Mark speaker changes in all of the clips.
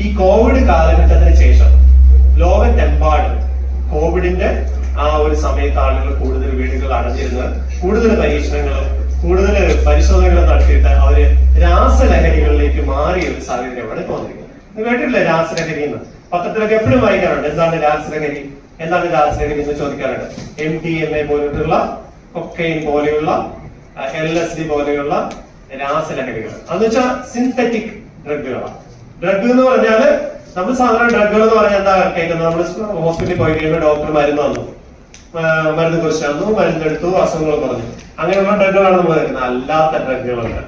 Speaker 1: ഈ കോവിഡ് കാലഘട്ടത്തിന് ശേഷം ലോകത്തെമ്പാടും കോവിഡിന്റെ ആ ഒരു സമയത്ത് ആളുകൾ കൂടുതൽ വീടുകൾ അടഞ്ഞിരുന്ന് കൂടുതൽ പരീക്ഷണങ്ങളും കൂടുതൽ പരിശോധനകളും നടത്തിയിട്ട് അവർ രാസലഹരികളിലേക്ക് മാറിയ ഒരു സാഹചര്യമാണ് തോന്നിയിരിക്കുന്നത് കേട്ടിട്ടില്ല രാസലഹരി എന്ന്? പത്രത്തിലൊക്കെ എപ്പോഴും വായിക്കാറുണ്ട്. എന്താണ് രാസലഹരി? എന്താണ് രാസലഹരി എന്ന് ചോദിക്കാറുണ്ട്. എം ഡി എം എ പോലെയുള്ള കൊക്കൈൻ പോലെയുള്ള എൽ എസ് ഡി പോലെയുള്ള രാസലഹരികൾ. അതെന്ന് വെച്ചാൽ സിന്തറ്റിക് ഡ്രഗുകളാണ് ഡ്രഗ് എന്ന് പറഞ്ഞാൽ നമ്മൾ സാധാരണ ഡ്രഗുകൾ എന്ന് പറഞ്ഞാൽ എന്താ കേൾക്കുന്നത്? നമ്മൾ ഹോസ്പിറ്റലിൽ പോയി കഴിയുമ്പോൾ ഡോക്ടർ മരുന്ന് തന്നു. മരുന്ന് കുറിച്ച് തന്നു മരുന്നെടുത്തു അസുഖങ്ങൾ പറഞ്ഞു അങ്ങനെയുള്ള ഡ്രഗുകളാണ് നമ്മൾ കേൾക്കുന്നത്. അല്ലാത്ത ഡ്രഗുകളുണ്ട്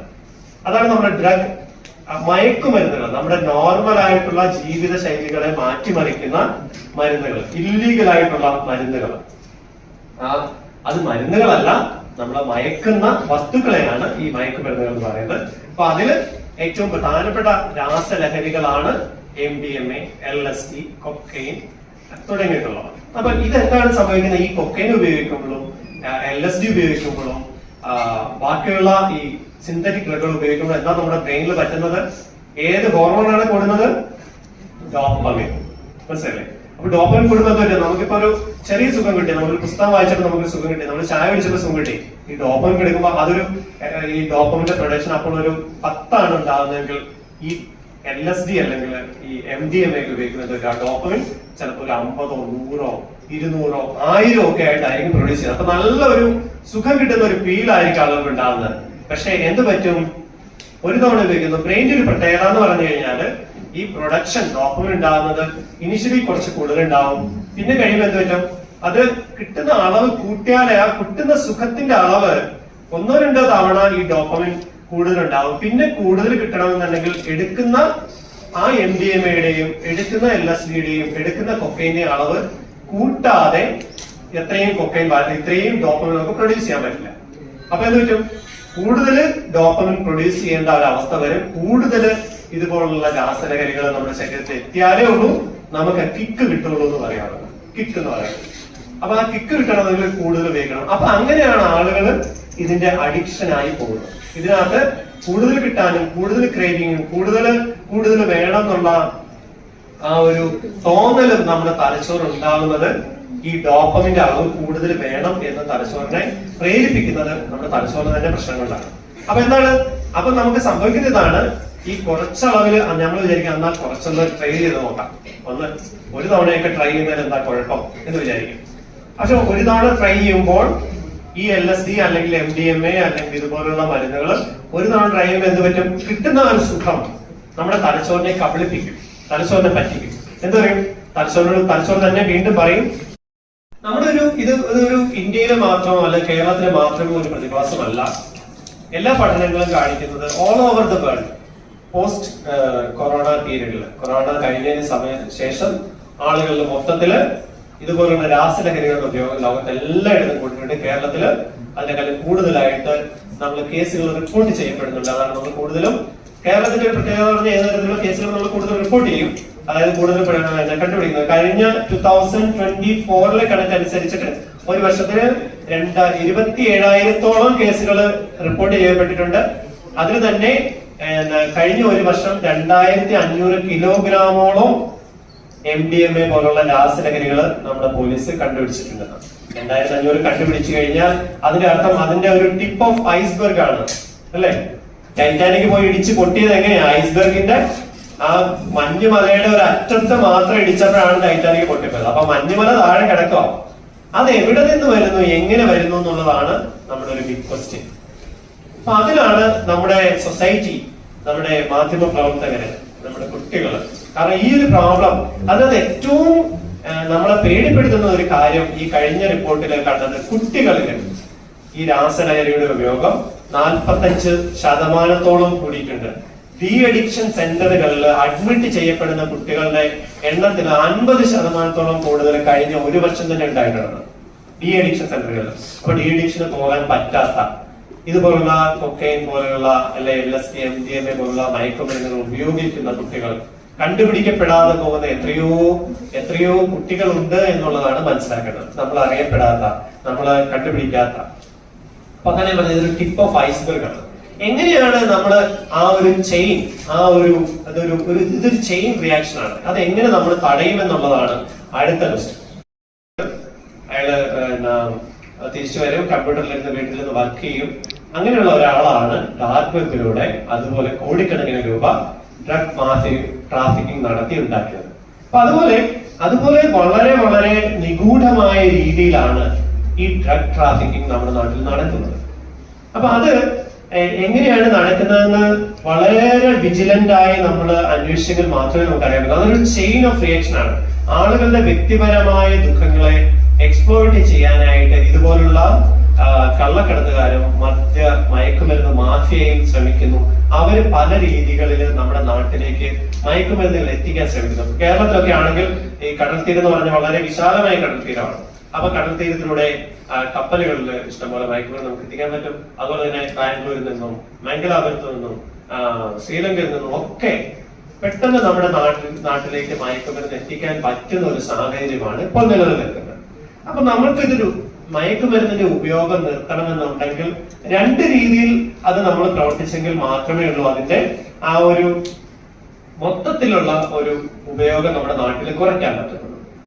Speaker 1: അതാണ് നമ്മുടെ ഡ്രഗ് മയക്കുമരുന്നുകൾ. നമ്മുടെ നോർമൽ ആയിട്ടുള്ള ജീവിത ശൈലികളെ മാറ്റിമറിക്കുന്ന മരുന്നുകൾ. ഇല്ലീഗൽ ആയിട്ടുള്ള മരുന്നുകൾ. ആ അത് മരുന്നുകളല്ല നമ്മളെ മയക്കുന്ന വസ്തുക്കളെയാണ് ഈ മയക്കുമരുന്നുകൾ എന്ന് പറയുന്നത്. അപ്പൊ അതിൽ ഏറ്റവും പ്രധാനപ്പെട്ട രാസലഹരികളാണ് M D M A L S D cocaine തുടങ്ങിയിട്ടുള്ളവ അപ്പൊ ഇതെന്താണ് സംഭവിക്കുന്നത്? ഈ കൊക്കൈൻ ഉപയോഗിക്കുമ്പോഴും എൽ എസ് ഡി ഉപയോഗിക്കുമ്പോഴും ബാക്കിയുള്ള ഈ സിന്തറ്റിക് ഡ്രഗുകൾ ഉപയോഗിക്കുമ്പോൾ എന്താ നമ്മുടെ ബ്രെയിനിൽ പറ്റുന്നത്? ഏത് ഹോർമോണാണ് കൂടുന്നത്? ഡോപ്പമിൻ മനസ്സിലല്ലേ അപ്പൊ ഡോപ്പൻ കൂടുന്നത് പറ്റും നമുക്കിപ്പോ ഒരു ചെറിയ സുഖം കിട്ടി. നമ്മൾ പുസ്തകം വായിച്ചപ്പോൾ നമുക്ക് സുഖം കിട്ടി. നമ്മൾ ചായ കുടിച്ചപ്പോൾ സുഖം കിട്ടി. ഈ ഡോപ്പൻ കിടക്കുമ്പോൾ അതൊരു ഈ ഡോപ്പമിന്റെ പ്രൊഡക്ഷൻ അപ്പോൾ ഒരു പത്താണ് ഉണ്ടാകുന്നതെങ്കിൽ ഈ എൽ എസ് ഡി അല്ലെങ്കിൽ ഈ എം ഡി എം ഒക്കെ ഉപയോഗിക്കുന്നത് ഡോപ്പമിൻ ചിലപ്പോൾ ഒരു അമ്പതോ നൂറോ ഇരുന്നൂറോ ആയിരോ ഒക്കെ ആയിട്ടായിരിക്കും പ്രൊഡ്യൂസ് ചെയ്യുന്നത്. അപ്പൊ നല്ലൊരു സുഖം കിട്ടുന്ന ഒരു ഫീൽ ആയിരിക്കും ആളുകൾ ഉണ്ടാകുന്നത്. പക്ഷെ എന്ത് പറ്റും? ഒരു തവണ ഉപയോഗിക്കുന്നു. ബ്രെയിന്റെ ഒരു പ്രത്യേകത എന്ന് പറഞ്ഞു കഴിഞ്ഞാൽ ഈ പ്രൊഡക്ഷൻ ഡോപ്പമിൻ ഉണ്ടാകുന്നത് ഇനിഷ്യലി കുറച്ച് കൂടുതൽ ഉണ്ടാവും പിന്നെ കഴിയുമ്പോൾ എന്ത് പറ്റും? അത് കിട്ടുന്ന അളവ് കൂട്ടിയാലേ ആ കിട്ടുന്ന സുഖത്തിന്റെ അളവ് ഒന്നോ രണ്ടോ തവണ ഈ ഡോപ്പമിൻ കൂടുതൽ ഉണ്ടാവും പിന്നെ കൂടുതൽ കിട്ടണമെന്നുണ്ടെങ്കിൽ എടുക്കുന്ന ആ എം ഡി എം എയുടെയും എടുക്കുന്ന എൽ എസ് ഡിയുടെയും എടുക്കുന്ന കൊക്കൈന്റെയും അളവ് കൂട്ടാതെ എത്രയും കൊക്കൈൻ ഇത്രയും ഡോപ്പമിൻ നമുക്ക് പ്രൊഡ്യൂസ് ചെയ്യാൻ പറ്റില്ല. അപ്പൊ എന്ത് പറ്റും? കൂടുതൽ ഡോപ്പമിൻ പ്രൊഡ്യൂസ് ചെയ്യേണ്ട ഒരു അവസ്ഥ വരും. കൂടുതൽ ഇതുപോലുള്ള രാസലഹരികൾ നമ്മുടെ ശരീരത്തിൽ എത്തിയാലേ ഉള്ളൂ നമുക്ക് കിക്ക് കിട്ടുള്ളൂ എന്ന് പറയാറുണ്ട്. കിക്ക് എന്ന് പറയുന്നത്. അപ്പൊ ആ കിക്ക് കിട്ടണമെങ്കിൽ കൂടുതൽ ഉപയോഗിക്കണം. അപ്പൊ അങ്ങനെയാണ് ആളുകൾ ഇതിന്റെ അഡിക്ഷൻ ആയി പോകുന്നത്. ഇതിനകത്ത് കൂടുതൽ കിട്ടാനും കൂടുതൽ ക്രേവിങ്ങും കൂടുതൽ കൂടുതൽ വേണം എന്നുള്ള ആ ഒരു തോന്നലും നമ്മുടെ തലച്ചോറ് ഉണ്ടാകുന്നത് ഈ ഡോപ്പമിന്റെ അളവ് കൂടുതൽ വേണം എന്ന് തലച്ചോറിനെ പ്രേരിപ്പിക്കുന്നത് നമ്മുടെ തലച്ചോറിന് തന്നെ പ്രശ്നങ്ങളാണ് അപ്പൊ എന്താണ്? അപ്പൊ നമുക്ക് സംഭവിക്കുന്ന ഇതാണ്. ഈ കുറച്ചളവിൽ ഞങ്ങൾ വിചാരിക്കാം എന്നാൽ കുറച്ചൊന്ന് ട്രൈ ചെയ്ത് നോക്കാം. ഒന്ന് ഒരു തവണയൊക്കെ ട്രൈ ചെയ്യുന്നതിൽ എന്താ കുഴപ്പം എന്ന് വിചാരിക്കും. പക്ഷെ ഒരു തവണ ട്രൈ ചെയ്യുമ്പോൾ ഈ എൽ എസ് ഡി അല്ലെങ്കിൽ എം ഡി എം എ അല്ലെങ്കിൽ ഇതുപോലുള്ള മരുന്നുകൾ ഒരു തവണ ട്രൈ ചെയ്യുമ്പോൾ എന്ത് പറ്റും? കിട്ടുന്ന ഒരു സുഖം നമ്മുടെ തലച്ചോറിനെ കബളിപ്പിക്കും. തലച്ചോറിനെ പറ്റിക്കും. എന്ത് പറയും? തലച്ചോറിനോട് തലച്ചോറ് തന്നെ വീണ്ടും പറയും. നമ്മുടെ ഒരു ഇത് ഒരു ഇന്ത്യയിലെ മാത്രമോ അല്ല കേരളത്തിലെ മാത്രമോ ഒരു പ്രതിഭാസമല്ല. എല്ലാ പഠനങ്ങളും കാണിക്കുന്നത് all over the world post corona പീരീഡിൽ കൊറോണ കഴിഞ്ഞതിന് സമയ ശേഷം ആളുകളിൽ മൊത്തത്തിൽ ഇതുപോലുള്ള രാസലഹരികളുടെ ഉപയോഗം ലോകത്ത് എല്ലായിടത്തും കൂട്ടിയിട്ടുണ്ട് കേരളത്തിൽ അതിനേക്കാളും കൂടുതലായിട്ട് നമ്മൾ കേസുകൾ റിപ്പോർട്ട് ചെയ്യപ്പെടുന്നുണ്ട്. അതാണ് നമ്മൾ കൂടുതലും കേരളത്തിന്റെ പ്രത്യേകത പറഞ്ഞ ഏത് തരത്തിലുള്ള കേസുകൾ നമ്മൾ കൂടുതൽ റിപ്പോർട്ട് ചെയ്യും. അതായത് കൂടുതൽ കണ്ടുപിടിക്കുന്നത്. കഴിഞ്ഞ ടൂ തൗസൻഡ് ട്വന്റി ഫോറിലെ കണക്കനുസരിച്ചിട്ട് ഒരു വർഷത്തിന് രണ്ട് ഇരുപത്തി ഏഴായിരത്തോളം കേസുകൾ റിപ്പോർട്ട് ചെയ്യപ്പെട്ടിട്ടുണ്ട്. അതിൽ തന്നെ കഴിഞ്ഞ ഒരു വർഷം രണ്ടായിരത്തി അഞ്ഞൂറ് കിലോഗ്രാമോളം എം ഡി എം എ പോലുള്ള രാസലഹരികൾ നമ്മുടെ പോലീസ് കണ്ടുപിടിച്ചിട്ടുണ്ട്. രണ്ടായിരത്തി അഞ്ഞൂറ് കണ്ടുപിടിച്ചു കഴിഞ്ഞാൽ അതിന്റെ അർത്ഥം അതിന്റെ ഒരു ടിപ്പ് ഓഫ് ഐസ്ബർഗ് ആണ്. അല്ലെ? ടൈറ്റാനിക് പോയി ഇടിച്ച് പൊട്ടിയത് എങ്ങനെയാ? ഐസ്ബർഗിന്റെ ആ മഞ്ഞുമലയുടെ ഒരു അറ്റത്ത് മാത്രം ഇടിച്ചപ്പോഴാണ് ടൈറ്റാനിക് പൊട്ടിപ്പോയത്. അപ്പൊ മഞ്ഞുമല താഴെ കിടക്കുക അത് എവിടെ നിന്ന് വരുന്നു? എങ്ങനെ വരുന്നു എന്നുള്ളതാണ് നമ്മുടെ ഒരു ബിഗ് ക്വസ്റ്റ്യൻ അപ്പൊ അതിലാണ് നമ്മുടെ സൊസൈറ്റി നമ്മുടെ മാധ്യമ പ്രവർത്തകര് നമ്മുടെ കുട്ടികൾ കാരണം ഈ ഒരു പ്രോബ്ലം അതായത് ഏറ്റവും നമ്മളെ പേടിപ്പെടുത്തുന്ന ഒരു കാര്യം ഈ കഴിഞ്ഞ റിപ്പോർട്ടിൽ കണ്ടത് കുട്ടികളിൽ ഈ രാസലഹരിയുടെ ഉപയോഗം നാൽപ്പത്തഞ്ച് ശതമാനത്തോളം കൂടിയിട്ടുണ്ട്. ഡി അഡിക്ഷൻ സെന്ററുകളിൽ അഡ്മിറ്റ് ചെയ്യപ്പെടുന്ന കുട്ടികളുടെ എണ്ണത്തിൽ അൻപത് ശതമാനത്തോളം കൂടുതൽ കഴിഞ്ഞ ഒരു വർഷം തന്നെ ഉണ്ടായിട്ടുണ്ട് ഡി അഡിക്ഷൻ സെന്ററുകളിൽ അപ്പൊ ഡി അഡിക്ഷന് പോകാൻ പറ്റാത്ത ഇതുപോലുള്ള കൊക്കൈൻ പോലെയുള്ള അല്ലെ L S M D M A പോലുള്ള മയക്കുമരുന്നുകൾ ഉപയോഗിക്കുന്ന കുട്ടികൾ കണ്ടുപിടിക്കപ്പെടാതെ പോകുന്ന എത്രയോ എത്രയോ കുട്ടികളുണ്ട് എന്നുള്ളതാണ് മനസ്സിലാക്കേണ്ടത്. നമ്മൾ അറിയപ്പെടാത്ത നമ്മൾ കണ്ടുപിടിക്കാത്ത. അപ്പൊ അങ്ങനെ പറഞ്ഞത് ഇതൊരു ടിപ്പ് ഓഫ് ഐസ്ബർഗ് ആണ്. എങ്ങനെയാണ് നമ്മൾ ആ ഒരു ചെയിൻ ആ ഒരു അതൊരു ഒരു ഇതൊരു ചെയിൻ റിയാക്ഷൻ ആണ്? അത് എങ്ങനെ നമ്മൾ തടയുമെന്നുള്ളതാണ് അടുത്ത ക്വസ്റ്റ്യൻ അയാൾ തിരിച്ചു വരും കമ്പ്യൂട്ടറിലിരുന്ന് വീട്ടിൽ നിന്ന് വർക്ക് ചെയ്യും. അങ്ങനെയുള്ള ഒരാളാണ് വെബിലൂടെ അതുപോലെ കോടിക്കണക്കിന് രൂപ ഡ്രഗ് മാഫി ട്രാഫിക്കിംഗ് നടത്തി ഉണ്ടാക്കിയത് അപ്പൊ അതുപോലെ അതുപോലെ വളരെ വളരെ നിഗൂഢമായ രീതിയിലാണ് ഈ ഡ്രഗ് ട്രാഫിക്കിംഗ് നമ്മുടെ നാട്ടിൽ നടക്കുന്നത്. അപ്പൊ അത് എങ്ങനെയാണ് നടക്കുന്നതെന്ന് വളരെ വിജിലന്റ് ആയി നമ്മൾ അന്വേഷിച്ചെങ്കിൽ മാത്രമേ നമുക്ക് അറിയാൻ പറ്റൂ. അതൊരു ചെയിൻ ഓഫ് റിയാക്ഷൻ ആണ്. ആളുകളുടെ വ്യക്തിപരമായ ദുഃഖങ്ങളെ എക്സ്പ്ലോയിറ്റ് ചെയ്യാനായിട്ട് ഇതുപോലുള്ള കള്ളക്കടത്തുകാരും മദ്യ മയക്കുമരുന്ന് മാഫിയയും ശ്രമിക്കുന്നു. അവർ പല രീതികളിൽ നമ്മുടെ നാട്ടിലേക്ക് മയക്കുമരുന്നുകൾ എത്തിക്കാൻ ശ്രമിക്കുന്നു. കേരളത്തിലൊക്കെ ആണെങ്കിൽ ഈ കടൽ എന്ന് പറഞ്ഞാൽ വളരെ വിശാലമായ കടൽ തീരമാണ്. അപ്പൊ കടൽ തീരത്തിലൂടെ കപ്പലുകളിൽ ഇഷ്ടംപോലെ മയക്കുമരുന്ന് നമുക്ക് എത്തിക്കാൻ പറ്റും. അതുപോലെ തന്നെ ബാംഗ്ലൂരിൽ നിന്നും മംഗലാപുരത്ത് നിന്നും ശ്രീലങ്കയിൽ നിന്നും ഒക്കെ പെട്ടെന്ന് നമ്മുടെ നാട്ടിൽ നാട്ടിലേക്ക് മയക്കുമരുന്ന് എത്തിക്കാൻ പറ്റുന്ന ഒരു സാഹചര്യമാണ് ഇപ്പോൾ നിലനിൽക്കുന്നത് അപ്പൊ നമ്മൾക്കിതൊരു മയക്കുമരുന്നിന്റെ ഉപയോഗം നിർത്തണമെന്നുണ്ടെങ്കിൽ രണ്ട് രീതിയിൽ അത് നമ്മൾ പ്രവർത്തിച്ചെങ്കിൽ മാത്രമേ ഉള്ളൂ അതിന്റെ ആ ഒരു മൊത്തത്തിലുള്ള ഒരു ഉപയോഗം നമ്മുടെ നാട്ടിൽ കുറയ്ക്കാൻ പറ്റുന്നത്